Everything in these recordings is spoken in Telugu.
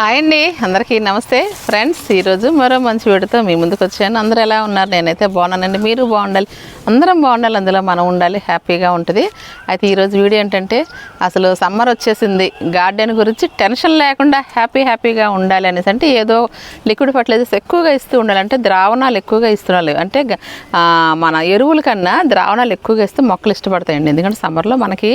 హాయ్ అండి అందరికీ నమస్తే. ఫ్రెండ్స్ ఈరోజు మరో మంచి వీడితో మీ ముందుకు వచ్చాను. అందరూ ఎలా ఉన్నారు? నేనైతే బాగున్నానండి. మీరు బాగుండాలి. అందరం బాగుండాలి. అందులో మనం ఉండాలి. హ్యాపీగా ఉంటుంది. అయితే ఈరోజు వీడియో ఏంటంటే అసలు సమ్మర్ వచ్చేసింది. గార్డెన్ గురించి టెన్షన్ లేకుండా హ్యాపీ హ్యాపీగా ఉండాలి అనేసి అంటే ఏదో లిక్విడ్ ఫర్టిలైజర్స్ ఎక్కువగా ఇస్తూ ఉండాలి. అంటే ద్రావణాలు ఎక్కువగా ఇస్తున్నారు అంటే మన ఎరువుల కన్నా ద్రావణాలు ఎక్కువగా ఇస్తే మొక్కలు ఇష్టపడతాయండి. ఎందుకంటే సమ్మర్లో మనకి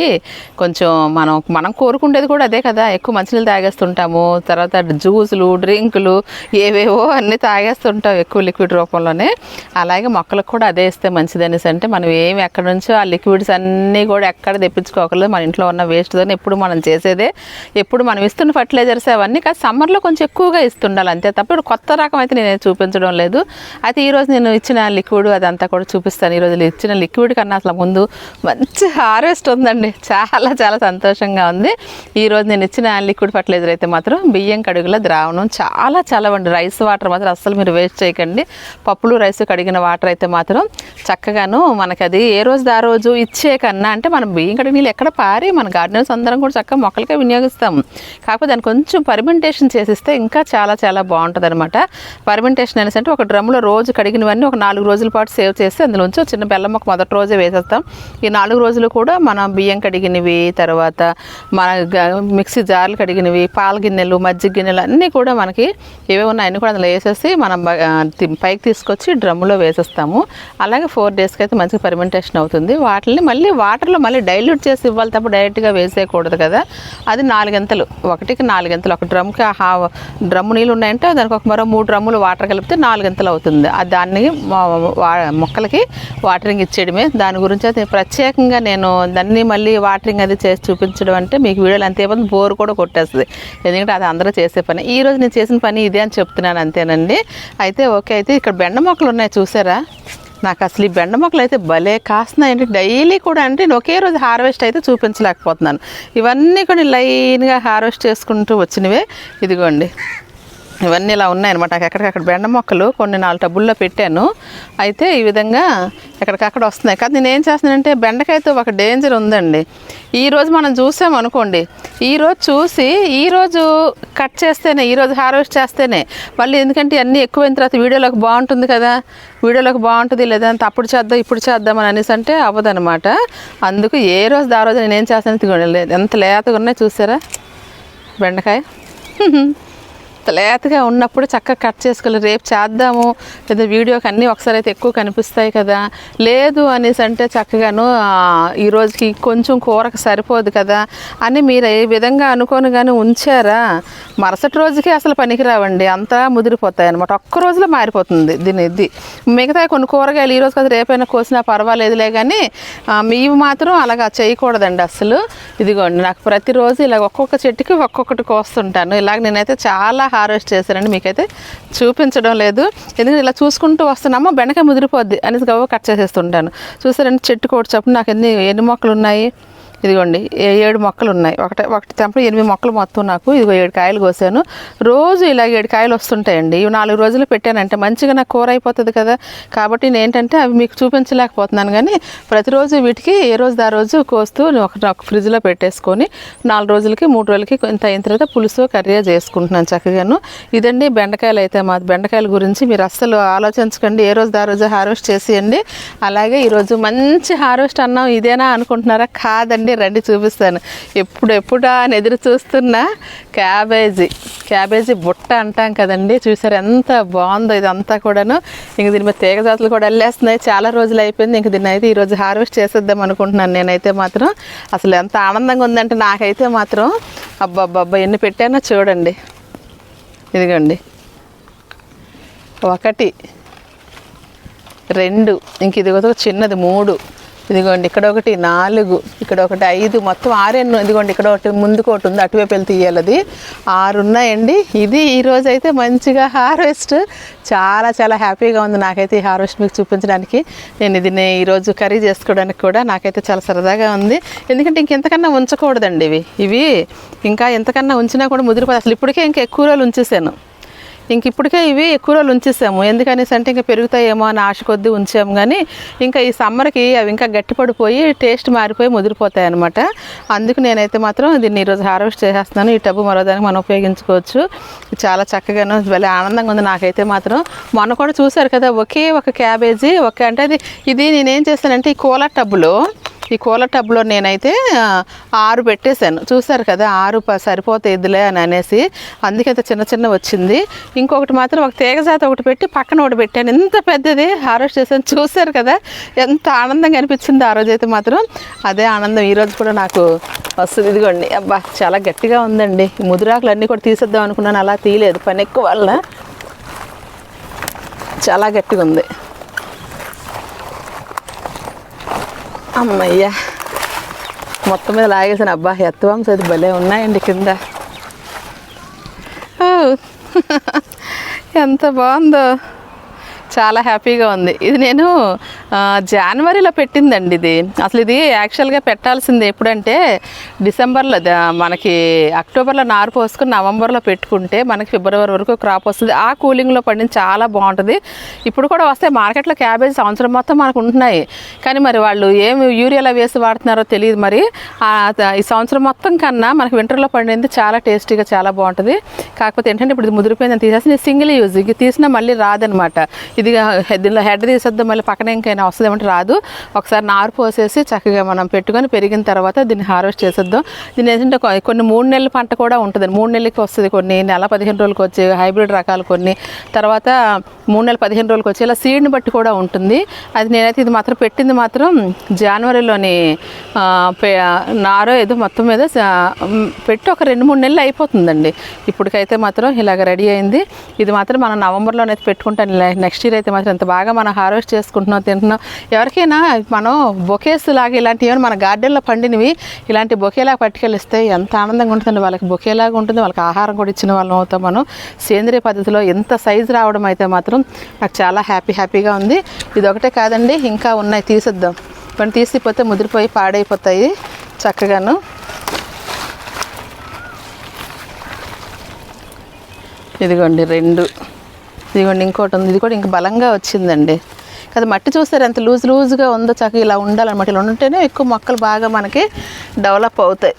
కొంచెం మనం మనం కోరుకుండేది కూడా అదే కదా. ఎక్కువ మంచినీళ్ళు తాగేస్తుంటాము. తర్వాత జ్యూసులు డ్రింకులు ఏవేవో అన్నీ తాగేస్తుంటాం ఎక్కువ లిక్విడ్ రూపంలోనే. అలాగే మొక్కలకు కూడా అదే ఇస్తే మంచిది అనేసి అంటే మనం ఏమి ఎక్కడి నుంచో ఆ లిక్విడ్స్ అన్నీ కూడా ఎక్కడ తెప్పించుకోకలేదు మన ఇంట్లో ఉన్న వేస్ట్తో ఎప్పుడు మనం చేసేదే. ఎప్పుడు మనం ఇస్తున్న ఫర్టిలైజర్స్ అవన్నీ కాదు సమ్మర్లో కొంచెం ఎక్కువగా ఇస్తుండాలి అంతే తప్ప ఇప్పుడు కొత్త రకం అయితే నేను చూపించడం లేదు. అయితే ఈరోజు నేను ఇచ్చిన లిక్విడ్ అదంతా కూడా చూపిస్తాను. ఈరోజు ఇచ్చిన లిక్విడ్ కన్నా అసలు ముందు మంచి హార్వెస్ట్ ఉందండి. చాలా చాలా సంతోషంగా ఉంది. ఈరోజు నేను ఇచ్చిన లిక్విడ్ ఫర్టిలైజర్ అయితే మాత్రం బియ్యం బియ్యం కడుగుల ద్రావణం చాలా చాలా వండి రైస్ వాటర్ మాత్రం అస్సలు మీరు వేస్ట్ చేయకండి. పప్పులు రైస్ కడిగిన వాటర్ అయితే మాత్రం చక్కగాను మనకి అది ఏ రోజు ఆ రోజు ఇచ్చే కన్నా అంటే మనం బియ్యం కడిగిన నీళ్ళు ఎక్కడ పారి? మన గార్డెన్స్ అందరం కూడా చక్కగా మొక్కలకే వినియోగిస్తాం కాకపోతే దాన్ని కొంచెం పర్మెంటేషన్ చేసిస్తే ఇంకా చాలా చాలా బాగుంటుంది అనమాట పర్మెంటేషన్ అనేసి అంటే ఒక డ్రమ్లో రోజు కడిగినవన్నీ ఒక నాలుగు రోజుల పాటు సేవ్ చేస్తే అందులోంచి చిన్న బెల్లం మొక్క మొదటి రోజే వేసేస్తాం. ఈ నాలుగు రోజులు కూడా మనం బియ్యం కడిగినవి తర్వాత మన గ- మిక్సీ జార్లు కడిగినవి పాల గిన్నెలు మజ్జిగ గిన్నెలు అన్నీ కూడా మనకి ఏవే ఉన్నాయి అన్నీ కూడా అందులో వేసేసి మనం పైకి తీసుకొచ్చి డ్రమ్ములో వేసేస్తాము. అలాగే ఫోర్ డేస్కి అయితే మంచిగా పర్మెంటేషన్ అవుతుంది. వాటిని మళ్ళీ వాటర్లో మళ్ళీ డైల్యూట్ చేసి ఇవ్వాలి తప్ప డైరెక్ట్గా వేసేయకూడదు కదా. అది నాలుగింతలు. ఒకటికి నాలుగింతలు. ఒక డ్రమ్కి ఆ హా డ్రమ్ము నీళ్ళు ఉన్నాయంటే దానికి ఒక మరో మూడు డ్రమ్ములు వాటర్ కలిపితే నాలుగింతలు అవుతుంది. దాన్ని వా- మొక్కలకి వాటరింగ్ ఇచ్చేయడమే. దాని గురించి అయితే ప్రత్యేకంగా నేను దాన్ని మళ్ళీ వాటరింగ్ అది చేసి చూపించడం అంటే మీకు వీడియోలు అంతే ఇబ్బంది బోర్ కూడా కొట్టేస్తుంది. ఎందుకంటే అది అందరూ చేసే పని. ఈ రోజు నేను చేసిన పని ఇదే అని చెప్తున్నాను అంతేనండి. అయితే ఓకే అయితే ఇక్కడ బెండ మొక్కలు ఉన్నాయి చూసారా? నాకు అసలు ఈ బెండ మొక్కలు అయితే భలే కాస్తున్నాయండి. డైలీ కూడా అంటే నేను ఒకే రోజు హార్వెస్ట్ అయితే చూపించలేకపోతున్నాను. ఇవన్నీ కూడా లైన్గా హార్వెస్ట్ చేసుకుంటూ వచ్చినవే. ఇదిగోండి. ఇవన్నీ ఇలా ఉన్నాయన్నమాట. ఎక్కడికక్కడ బెండ మొక్కలు కొన్ని నాలుగు టబ్బుల్లో పెట్టాను. అయితే ఈ విధంగా ఎక్కడికక్కడ వస్తున్నాయి. కానీ నేను ఏం చేస్తున్నానంటే బెండకాయతో ఒక డేంజర్ ఉందండి. ఈరోజు మనం చూసాం అనుకోండి. ఈ రోజు చూసి ఈరోజు కట్ చేస్తేనే ఈ రోజు హార్వెస్ట్ చేస్తేనే మళ్ళీ ఎందుకంటే అన్నీ ఎక్కువైన తర్వాత వీడియోలోకి బాగుంటుంది కదా. వీడియోలోకి బాగుంటుంది లేదంటే అప్పుడు చేద్దాం ఇప్పుడు చేద్దాం అని అనేసి అంటే అవ్వదనమాట అందుకు ఏ రోజు ఆ రోజు నేను ఏం చేస్తాను? ఇదిగోండి, ఎంత లేతగా ఉన్నాయి చూసారా? బెండకాయ. లేతగా ఉన్నప్పుడు చక్కగా కట్ చేసుకోవాలి రేపు చేద్దాము. లేదా వీడియోకి అన్నీ ఒకసారి అయితే ఎక్కువ కనిపిస్తాయి కదా. లేదు అనేసి అంటే చక్కగాను ఈరోజుకి ఈ రోజుకి కొంచెం కూరకు సరిపోదు కదా అని మీరు ఏ విధంగా అనుకోని కానీ ఉంచారా? మరుసటి రోజుకి అసలు పనికిరావండి. అంతా ముదిరిపోతాయి అనమాట ఒక్క రోజులో మారిపోతుంది దీని ఇది. మిగతా కొన్ని కూరగాయలు ఈ రోజు కదా రేపైనా కోసినా పర్వాలేదులే కానీ మేము మీవి మాత్రం అలాగా చేయకూడదండి అసలు. ఇదిగోండి నాకు ప్రతిరోజు ఇలా ఒక్కొక్క చెట్టుకి ఒక్కొక్కటి కోస్తుంటాను. ఇలాగ నేనైతే చాలా హార్వెస్ట్ చేశారండి. మీకైతే చూపించడం లేదు. ఎందుకంటే ఇలా చూసుకుంటూ వస్తున్నామో బెండకాయ ముదిరిపోద్ది అనేసి గవ్వ కట్ చేసేస్తుంటాను. చూసారండి చెట్టు కోటి నాకు ఎన్ని ఎన్ని మొక్కలు ఉన్నాయి ఇదిగోండి ఏ- ఏడు మొక్కలు ఉన్నాయి ఒకటి ఒకటి తెంపడం ఎనిమిది మొక్కలు మొత్తం నాకు. ఇదిగో ఏడు కాయలు కోసాను. రోజు ఇలాగ ఏడు కాయలు వస్తుంటాయండి. ఇవి నాలుగు రోజులు పెట్టానంటే మంచిగా నాకు కూర అయిపోతుంది కదా. కాబట్టి నేను ఏంటంటే అవి మీకు చూపించలేకపోతున్నాను కానీ ప్రతిరోజు వీటికి ఏ రోజు ఆ రోజు కోస్తూ ఒక ఒక ఫ్రిడ్జ్లో పెట్టేసుకొని నాలుగు రోజులకి మూడు రోజులకి కొంత అయిన తర్వాత పులుసు కర్రీ చేసుకుంటున్నాను చక్కగాను. ఇదండి బెండకాయలు అయితే మా బెండకాయల గురించి. మీరు అస్సలు ఆలోచించకండి. ఏ రోజు ఆ రోజు హార్వెస్ట్ చేసేయండి. అలాగే ఈరోజు మంచి హార్వెస్ట్ అన్నాం ఇదేనా అనుకుంటున్నారా? కాదండి. రండి చూపిస్తాను. ఎప్పుడు ఎప్పుడా అని ఎదురు చూస్తున్నా క్యాబేజీ. క్యాబేజీ బుట్ట అంటాం కదండి. చూసారు ఎంత బాగుందో ఇదంతా కూడాను. ఇంక దీని మీద తీగ జాతులు కూడా వెళ్ళేస్తున్నాయి చాలా రోజులు అయిపోయింది. ఇంక దీన్ని అయితే ఈరోజు హార్వెస్ట్ చేసేద్దాం అనుకుంటున్నాను నేనైతే మాత్రం. అసలు ఎంత ఆనందంగా ఉందంటే నాకైతే మాత్రం. అబ్బబ్బబ్బా ఎన్ని పెట్టానో చూడండి. ఇదిగోండి. ఒకటి రెండు ఇంక ఇది ఒక చిన్నది మూడు. ఇదిగోండి ఇక్కడ ఒకటి నాలుగు ఇక్కడ ఒకటి ఐదు మొత్తం ఆరెన్ను ఇదిగోండి ఇక్కడ ఒకటి ముందుకు ఒకటి ఉంది అటువైపు వెళ్తే ఇయ్యాలి ఆరు ఉన్నాయండి. ఇది ఈరోజు అయితే మంచిగా హార్వెస్ట్. చాలా చాలా హ్యాపీగా ఉంది నాకైతే ఈ హార్వెస్ట్ మీకు చూపించడానికి. నేను ఇది నే- ఈరోజు కర్రీ చేసుకోవడానికి కూడా నాకైతే చాలా సరదాగా ఉంది. ఎందుకంటే ఇంకెంతకన్నా ఉంచకూడదండి ఇవి. ఇవి ఇంకా ఎంతకన్నా ఉంచినా కూడా ముదిరిపోదు. అసలు ఇప్పటికే ఇంకా ఎక్కువ రోజులు ఉంచేసాను. ఇంక ఇప్పటికే ఇవి ఎక్కువ రోజులు ఉంచేసాము. ఎందుకనేసి అంటే ఇంకా పెరుగుతాయేమో అని ఆశ కొద్దీ ఉంచాము. కానీ ఇంకా ఈ సమ్మర్కి అవి ఇంకా గట్టిపడిపోయి టేస్ట్ మారిపోయి ముదిరిపోతాయి అనమాట అందుకు నేనైతే మాత్రం దీన్ని ఈరోజు హార్వెస్ట్ చేసేస్తున్నాను. ఈ టబ్బు మరో దానికి మనం ఉపయోగించుకోవచ్చు. చాలా చక్కగాను భలే ఆనందంగా ఉంది నాకైతే మాత్రం. మొన్న కూడా చూశారు కదా ఒకే ఒక క్యాబేజీ ఒక అంటే అది ఇది నేనేం చేస్తానంటే ఈ కోలా టబ్బులో ఈ కూల టబ్లో నేనైతే ఆరు పెట్టేశాను. చూసారు కదా ఆరు సరిపోతే ఇదిలే అని అనేసి. అందుకే చిన్న చిన్న వచ్చింది. ఇంకొకటి మాత్రం ఒక తీగజాత ఒకటి పెట్టి పక్కన ఒకటి పెట్టాను. ఎంత పెద్దది హార్వెస్ట్ చేశాను. చూసారు కదా ఎంత ఆనందంగా అనిపించింది ఆ రోజు అయితే మాత్రం. అదే ఆనందం. ఈరోజు కూడా నాకు వస్తుంది. ఇదిగోండి. అబ్బా చాలా గట్టిగా ఉందండి. ముదురాకులు అన్నీ కూడా తీసేద్దాం అనుకున్నాను. అలా తీయలేదు. పని ఎక్కువ వల్ల. చాలా గట్టిగా ఉంది అమ్మయ్యా. మొత్తం మీద లాగేసాను అబ్బా ఎత్తవంశ అది భలే ఉన్నాయండి కింద. ఎంత బాగుందో. చాలా హ్యాపీగా ఉంది. ఇది నేను జనవరిలో పెట్టిందండి ఇది. అసలు ఇది యాక్చువల్గా పెట్టాల్సింది ఎప్పుడంటే డిసెంబర్లో మనకి అక్టోబర్లో నారు పోసుకుని నవంబర్లో పెట్టుకుంటే మనకి ఫిబ్రవరి వరకు క్రాప్ వస్తుంది. ఆ కూలింగ్లో పండింది చాలా బాగుంటుంది. ఇప్పుడు కూడా వస్తే మార్కెట్లో క్యాబేజ్ సంవత్సరం మొత్తం మనకు ఉంటున్నాయి. కానీ మరి వాళ్ళు ఏం యూరియాలో వేసి వాడుతున్నారో తెలియదు మరి. ఈ సంవత్సరం మొత్తం కన్నా మనకి వింటర్లో పండింది చాలా టేస్టీగా చాలా బాగుంటుంది. కాకపోతే ఏంటంటే ఇప్పుడు ఇది ముదిరిపోయిందని తీసేసి నేను సింగిల్ యూజ్ ఇది తీసినా మళ్ళీ రాదనమాట. ఇది దీనిలో హెడ్ తీసేద్దాం మళ్ళీ పక్కన ఇంకా వస్తుంది వస్తుందేమంటే రాదు. ఒకసారి నారు పోసేసి చక్కగా మనం పెట్టుకొని పెరిగిన తర్వాత దీన్ని హార్వెస్ట్ చేసేద్దాం. దీని ఏంటంటే కొన్ని మూడు నెలల పంట కూడా ఉంటుంది మూడు నెలలకి వస్తుంది కొన్ని నెల పదిహేను రోజులకి వచ్చే హైబ్రిడ్ రకాలు కొన్ని. తర్వాత మూడు నెలల పదిహేను రోజులకి వచ్చి ఇలా సీడ్ని బట్టి కూడా ఉంటుంది. అది నేనైతే ఇది మాత్రం పెట్టింది మాత్రం జనవరిలోని నారో ఏదో మొత్తం మీద పెట్టి ఒక రెండు మూడు నెలలు అయిపోతుందండి. ఇప్పటికైతే మాత్రం ఇలాగ రెడీ అయింది. ఇది మాత్రం మనం నవంబర్లోనైతే పెట్టుకుంటాను నెక్స్ట్ ఇయర్ అయితే మాత్రం ఎంత బాగా మనం హార్వెస్ట్ చేసుకుంటున్నాం తింటున్నాం ఎవరికైనా మనం బొకేస్ లాగా ఇలాంటివి ఏమైనా మన గార్డెన్లో పండినవి ఇలాంటి బొకేలాగా పట్టుకెళ్ళిస్తే ఎంత ఆనందంగా ఉంటుందండి. వాళ్ళకి బొకేలాగా ఉంటుంది. వాళ్ళకి ఆహారం కూడా ఇచ్చిన వాళ్ళం అవుతాం మనం. సేంద్రియ పద్ధతిలో ఎంత సైజు రావడం అయితే మాత్రం నాకు చాలా హ్యాపీ హ్యాపీగా ఉంది. ఇది ఒకటే కాదండి ఇంకా ఉన్నాయి. తీసేద్దాం. కొన్ని తీసిపోతే ముదిరిపోయి పాడైపోతాయి చక్కగాను. ఇదిగోండి రెండు. ఇదిగోండి ఇంకోటి ఉంది. ఇది కూడా ఇంకా బలంగా వచ్చిందండి. అది మట్టి చూస్తారు. ఎంత లూజ్ లూజ్గా ఉందో చక్కగా ఇలా ఉండాలన్నమాట. ఇలా ఉంటేనే ఎక్కువ మొక్కలు బాగా మనకి డెవలప్ అవుతాయి.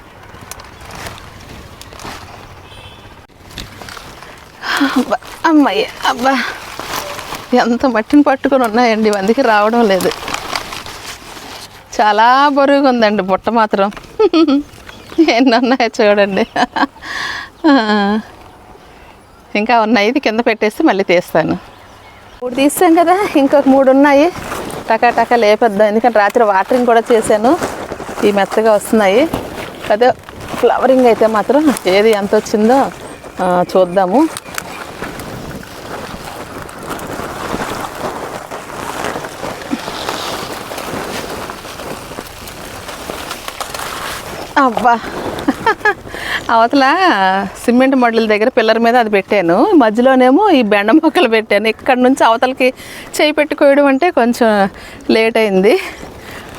అబ్బా, అమ్మాయి అబ్బా. ఎంత మట్టిని పట్టుకొని ఉన్నాయండి. అందుకే రావడం లేదు. చాలా బరువుగా ఉందండి బుట్ట మాత్రం. ఎన్ని ఉన్నాయో చూడండి. ఇంకా ఉన్నాయి. ఇది కింద పెట్టేసి మళ్ళీ తీస్తాను. మూడు తీసాం కదా ఇంకొక మూడు ఉన్నాయి. టకా టకా లేపేద్దాం ఎందుకంటే రాత్రి వాటరింగ్ కూడా చేశాను. ఈ మెత్తగా వస్తున్నాయి. అదే ఫ్లవరింగ్ అయితే మాత్రం ఏది ఎంత వచ్చిందో చూద్దాము. అబ్బా. అవతల సిమెంట్ మడుల దగ్గర పిల్లర్ మీద అది పెట్టాను. మధ్యలోనేమో ఈ బెండ మొక్కలు పెట్టాను. ఇక్కడ నుంచి అవతలకి చేయి పెట్టుకోవడం అంటే కొంచెం లేట్ అయింది.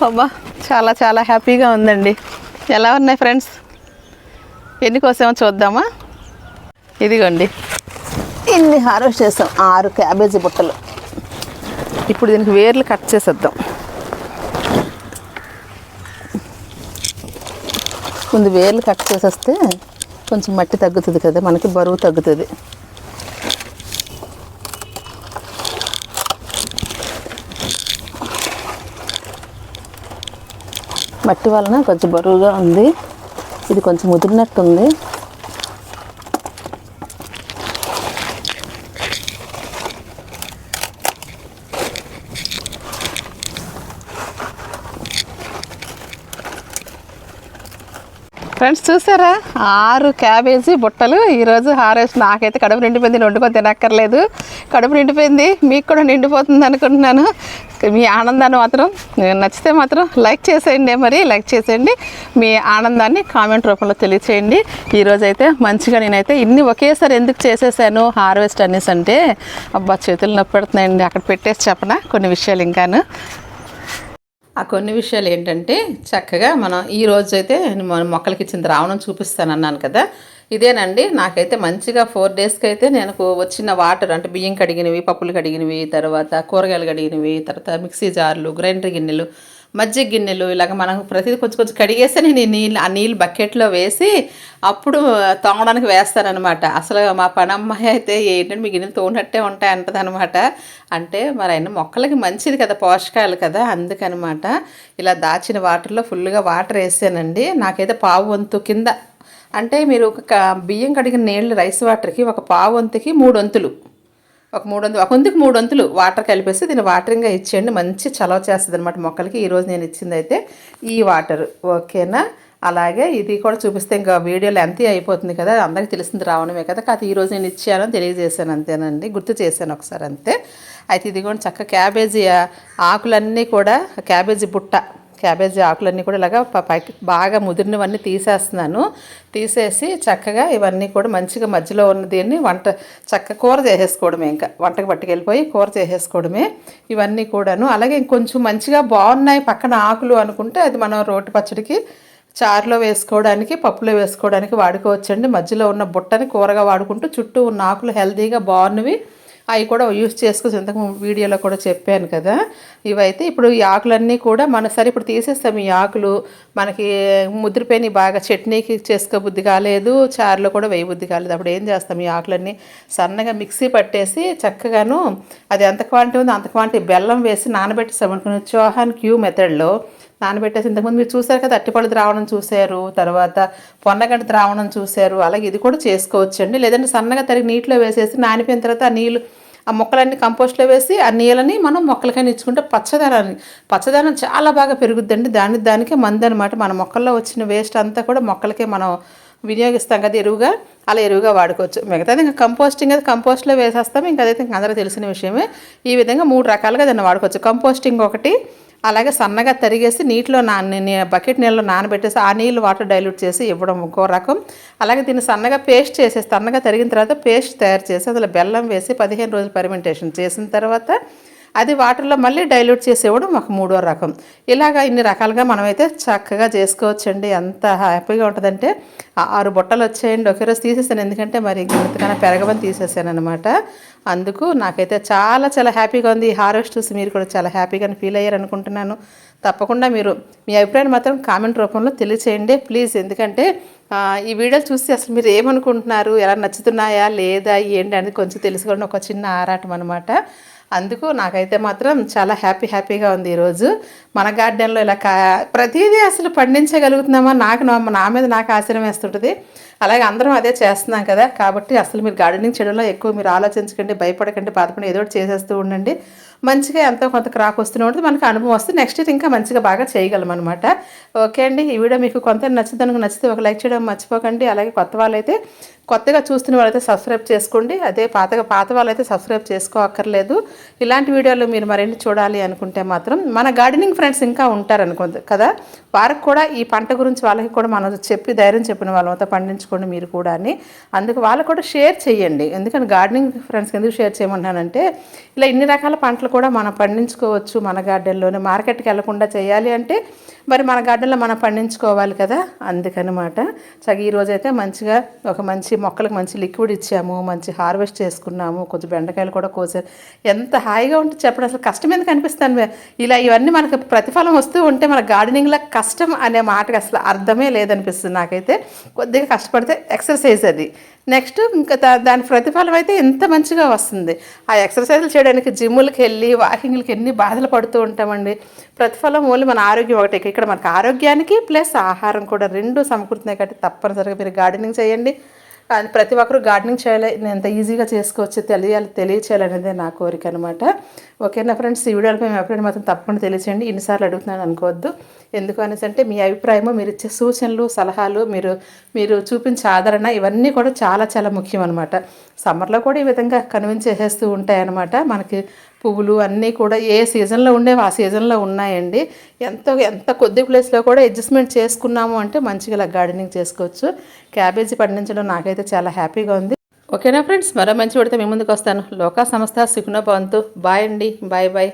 అబ్బా చాలా చాలా హ్యాపీగా ఉందండి. ఎలా ఉన్నాయి ఫ్రెండ్స్? ఎన్ని కోసామో చూద్దామా? ఇదిగోండి. ఇన్ని హార్వెస్ట్ చేస్తాం ఆరు క్యాబేజీ బుట్టలు. ఇప్పుడు దీనికి వేర్లు కట్ చేసేద్దాం. కొన్ని వేర్లు కట్ చేసేస్తే కొంచెం మట్టి తగ్గుతుంది కదా మనకి బరువు తగ్గుతుంది. మట్టి వలన కొంచెం బరువుగా ఉంది. ఇది కొంచెం ముదిరినట్టుంది. ఫ్రెండ్స్ చూసారా? ఆరు క్యాబేజీ బుట్టలు. ఈరోజు హార్వెస్ట్ నాకైతే కడుపు నిండిపోయింది వండుకొని తినక్కర్లేదు. కడుపు నిండిపోయింది మీకు కూడా నిండిపోతుంది అనుకుంటున్నాను. మీ ఆనందాన్ని మాత్రం నచ్చితే మాత్రం లైక్ చేసేయండి మరి. లైక్ చేసేయండి. మీ ఆనందాన్ని కామెంట్ రూపంలో తెలియచేయండి. ఈరోజైతే మంచిగా నేనైతే ఇన్ని ఒకేసారి ఎందుకు చేసేసాను హార్వెస్ట్ అనేసి అంటే అబ్బా చేతులు నొప్పి పెడుతున్నాయండి అక్కడ పెట్టేసి చెప్పనా? కొన్ని విషయాలు ఇంకాను. ఆ కొన్ని విషయాలు ఏంటంటే చక్కగా మనం ఈ రోజైతే అయితే మన మొక్కలకి ఇచ్చిన ద్రావణం చూపిస్తాను అన్నాను కదా. ఇదేనండి నాకైతే మంచిగా ఫోర్ డేస్కి అయితే నేను వచ్చిన వాటర్ అంటే బియ్యం కడిగినవి పప్పులు కడిగినవి తర్వాత కూరగాయలు కడిగినవి తర్వాత మిక్సీ జార్లు గ్రైండర్ గిన్నెలు మజ్జిగ గిన్నెలు ఇలాగ మనం ప్రతిదీ కొంచెం కొంచెం కడిగేస్తే నేను ఈ నీళ్ళు ఆ నీళ్ళు బకెట్లో వేసి అప్పుడు తోమడానికి వేస్తారనమాట అసలు మా పనమ్మాయి అయితే ఏంటంటే మీ గిన్నెలు తోనట్టే ఉంటాయి అంటదనమాట అంటే మరి ఆయన మొక్కలకి మంచిది కదా పోషకాలు కదా అందుకనమాట ఇలా దాచిన వాటర్లో ఫుల్గా వాటర్ వేసానండి. నాకైతే పావు వంతు కింద అంటే మీరు ఒక బియ్యం కడిగిన నీళ్ళు రైస్ వాటర్కి ఒక పావు వంతుకి మూడు వంతులు. ఒక మూడు వంతులు ఒక వంతుకి మూడు వంతులు వాటర్ కలిపేసి దీన్ని వాటరింగ్గా ఇచ్చేయండి. మంచి చలవ చేస్తుంది అనమాట మొక్కలకి. ఈరోజు నేను ఇచ్చింది అయితే ఈ వాటర్ ఓకేనా అలాగే ఇది కూడా చూపిస్తే ఇంకా వీడియో లెంత్ అయిపోతుంది కదా. అందరికీ తెలిసింది రావడమే కదా. కాదు ఈరోజు నేను ఇచ్చాను తెలియజేశాను. అంతేనండి. గుర్తు చేశాను ఒకసారి అంతే. అయితే ఇది కూడా చక్క క్యాబేజీ ఆకులన్నీ కూడా క్యాబేజీ బుట్ట. క్యాబేజీ ఆకులన్నీ కూడా ఇలాగా పైకి బాగా ముదిరినవన్నీ తీసేస్తున్నాను. తీసేసి చక్కగా ఇవన్నీ కూడా మంచిగా మధ్యలో ఉన్న దీన్ని వంట చక్క కూర చేసేసుకోవడమే ఇంకా. వంటకు పట్టుకెళ్ళిపోయి కూర చేసేసుకోవడమే ఇవన్నీ కూడాను. అలాగే ఇంకొంచెం మంచిగా బాగున్నాయి పక్కన ఆకులు అనుకుంటే అది మనం రోటి పచ్చడికి చారులో వేసుకోవడానికి పప్పులో వేసుకోవడానికి వాడుకోవచ్చండి. మధ్యలో ఉన్న బుట్టని కూరగా వాడుకుంటూ చుట్టూ ఉన్న ఆకులు హెల్తీగా బాగున్నవి. అవి కూడా యూస్ చేసుకోవచ్చు ఇంతకు వీడియోలో కూడా చెప్పాను కదా. ఇవైతే ఇప్పుడు ఈ ఆకులన్నీ కూడా మన సరే ఇప్పుడు తీసేస్తాం. ఈ ఆకులు మనకి ముద్రపోయిన బాగా. చట్నీకి చేసుకోబుద్ధి కాలేదు. చారులో కూడా వేయబుద్ధి కాలేదు. అప్పుడు ఏం చేస్తాం? ఈ ఆకులన్నీ సన్నగా మిక్సీ పట్టేసి చక్కగాను అది ఎంత క్వాంటిటీ ఉందో అంత క్వాంటిటీ బెల్లం వేసి నానబెట్టేసాం అనుకుని చోహాన్ క్యూ మెథడ్లో నానబెట్టేసి ఇంతకుముందు మీరు చూసారు కదా అట్టిపళ్ళు ద్రావణం చూశారు తర్వాత పొన్నగడ్డ ద్రావణం చూశారు అలాగే ఇది కూడా చేసుకోవచ్చండి. లేదంటే సన్నగా తరిగి నీటిలో వేసేసి నానిపోయిన తర్వాత ఆ నీళ్ళు ఆ మొక్కలన్నీ కంపోస్ట్లో వేసి ఆ నీళ్ళని మనం మొక్కలకైనా ఇచ్చుకుంటే పచ్చదనాన్ని పచ్చదనం చాలా బాగా పెరుగుద్దండి. దాని దానికే మంది అనమాట మన మొక్కల్లో వచ్చిన వేస్ట్ అంతా కూడా మొక్కలకే మనం వినియోగిస్తాం కదా ఎరువుగా అలా ఎరువుగా వాడుకోవచ్చు. మిగతాది ఇంకా కంపోస్టింగ్ అది కంపోస్ట్లో వేసేస్తాం ఇంకా అదైతే ఇంకా అందరూ తెలిసిన విషయమే. ఈ విధంగా మూడు రకాలుగా దాన్ని వాడుకోవచ్చు. కంపోస్టింగ్ ఒకటి అలాగే సన్నగా తరిగేసి నీటిలో నా బకెట్ నీళ్ళలో నానబెట్టేసి ఆ నీళ్ళు వాటర్ డైల్యూట్ చేసి ఇవ్వడం ఇంకో రకం. అలాగే దీన్ని సన్నగా పేస్ట్ చేసేసి సన్నగా తరిగిన తర్వాత పేస్ట్ తయారు చేసి అందులో బెల్లం వేసి పదిహేను రోజులు పర్మెంటేషన్ చేసిన తర్వాత అది వాటర్లో మళ్ళీ డైల్యూట్ చేసేవాడు మాకు ఒక మూడో రకం. ఇలాగా ఇన్ని రకాలుగా మనమైతే చక్కగా చేసుకోవచ్చండి. ఎంత హ్యాపీగా ఉంటుందంటే ఆరు బుట్టలు వచ్చేయండి. ఒకే రోజు తీసేసాను. ఎందుకంటే మరి ఇంతకన్నా పెరగమని తీసేసాను అనమాట అందుకు నాకైతే చాలా చాలా హ్యాపీగా ఉంది. ఈ హార్వెస్ట్ చూసి మీరు కూడా చాలా హ్యాపీగా ఫీల్ అయ్యారు అనుకుంటున్నాను. తప్పకుండా మీరు మీ అభిప్రాయం మాత్రం కామెంట్ రూపంలో తెలియచేయండి. ప్లీజ్ ఎందుకంటే ఈ వీడియోలు చూసి అసలు మీరు ఏమనుకుంటున్నారు? ఎలా నచ్చుతున్నాయా? లేదా ఏంటి అనేది కొంచెం తెలుసుకోవడం ఒక చిన్న ఆరాటం అనమాట అందుకు నాకైతే మాత్రం చాలా హ్యాపీ హ్యాపీగా ఉంది ఈరోజు మన గార్డెన్లో ఇలా కా ప్రతిదీ అసలు పండించగలుగుతున్నామా? నాకు నా మీద నాకు ఆశ్చర్యం వేస్తుంటుంది. అలాగే అందరం అదే చేస్తున్నాం కదా. కాబట్టి అసలు మీరు గార్డెనింగ్ చేయడంలో ఎక్కువ మీరు ఆలోచించకండి భయపడకండి బాధపడి ఏదో ఒకటి చేసేస్తూ ఉండండి. మంచిగా ఎంతో కొంత క్రాప్ వస్తూనే ఉంటుంది. మనకు అనుభవం వస్తే నెక్స్ట్ ఇయర్ ఇంకా మంచిగా బాగా చేయగలం అనమాట ఓకే అండి. ఈ వీడియో మీకు కొంత నచ్చుదనుకు నచ్చితే ఒక లైక్ చేయడం మర్చిపోకండి. అలాగే కొత్త వాళ్ళైతే కొత్తగా చూస్తున్న వాళ్ళైతే సబ్స్క్రైబ్ చేసుకోండి. అదే పాతగా పాత వాళ్ళైతే సబ్స్క్రైబ్ చేసుకోక్కర్లేదు ఇలాంటి వీడియోలు మీరు మరిన్ని చూడాలి అనుకుంటే మాత్రం మన గార్డెనింగ్ ఫ్రెండ్స్ ఫ్రెండ్స్ ఇంకా ఉంటారు అనుకుంది కదా? వారికి కూడా ఈ పంట గురించి వాళ్ళకి కూడా మనం చెప్పి ధైర్యం చెప్పిన వాళ్ళతో పండించుకోండి మీరు కూడా అని. అందుకు వాళ్ళకు కూడా షేర్ చేయండి ఎందుకంటే గార్డెనింగ్ ఫ్రెండ్స్కి ఎందుకు షేర్ చేయమంటానంటే ఇలా ఇన్ని రకాల పంటలు కూడా మనం పండించుకోవచ్చు మన గార్డెన్లోనే. మార్కెట్కి వెళ్ళకుండా చేయాలి అంటే మరి మన గార్డెన్లో మనం పండించుకోవాలి కదా? అందుకనమాట. చక్క ఈ రోజైతే మంచిగా ఒక మంచి మొక్కలకు మంచి లిక్విడ్ ఇచ్చాము. మంచి హార్వెస్ట్ చేసుకున్నాము. కొంచెం బెండకాయలు కూడా కోసారు. ఎంత హాయిగా ఉంటుంది చెప్పడం. అసలు కష్టం ఎందుకు అనిపిస్తాను ఇలా ఇవన్నీ మనకు ప్రతిఫలం వస్తూ ఉంటే మన గార్డెనింగ్లో కష్టం అనే మాటకి అసలు అర్థమే లేదనిపిస్తుంది నాకైతే. కొద్దిగా కష్టపడితే ఎక్సర్సైజ్ అది. నెక్స్ట్ ఇంకా దా- దాని ప్రతిఫలం అయితే ఎంత మంచిగా వస్తుంది. ఆ ఎక్సర్సైజ్లు చేయడానికి జిమ్ములకి వెళ్ళి వాకింగ్లకి ఎన్ని బాధలు పడుతూ ఉంటామండి. ప్రతిఫలం ఓన్లీ మన ఆరోగ్యం ఒకటే. ఇక్కడ మనకు ఆరోగ్యానికి ప్లస్ ఆహారం కూడా రెండు సమకూరుతున్నాయి కాబట్టి తప్పనిసరిగా మీరు గార్డెనింగ్ చేయండి. ప్రతి ఒక్కరు గార్డెనింగ్ చేయాలి. నేను ఎంత ఈజీగా చేసుకోవచ్చు తెలియాలి తెలియచేయాలనేదే నా కోరిక అనమాట ఓకేనా ఫ్రెండ్స్ ఈ వీడియోలపై మీ అభిప్రాయం మాత్రం తప్పకుండా తెలియచేయండి. ఎన్నిసార్లు అడుగుతున్నాను అనుకోవద్దు. ఎందుకు అనేసి అంటే మీ అభిప్రాయము మీరు ఇచ్చే సూచనలు సలహాలు మీరు మీరు చూపించే ఆదరణ ఇవన్నీ కూడా చాలా చాలా ముఖ్యం అనమాట సమ్మర్లో కూడా ఈ విధంగా కన్విన్స్ చేసేస్తూ ఉంటాయన్నమాట. మనకి పువ్వులు అన్నీ కూడా ఏ సీజన్లో ఉండేవి ఆ సీజన్లో ఉన్నాయండి. ఎంతో ఎంత కొద్ది ప్లేస్లో కూడా అడ్జస్ట్మెంట్ చేసుకున్నాము అంటే మంచిగా ఇలా గార్డెనింగ్ చేసుకోవచ్చు. క్యాబేజీ పండించడం నాకైతే చాలా హ్యాపీగా ఉంది. ఓకేనా ఫ్రెండ్స్? మరో మంచి పడితే మీ ముందుకు వస్తాను. లోకా సంస్థ సుఖనో భవంతు. బాయ్ అండి. Bye bye.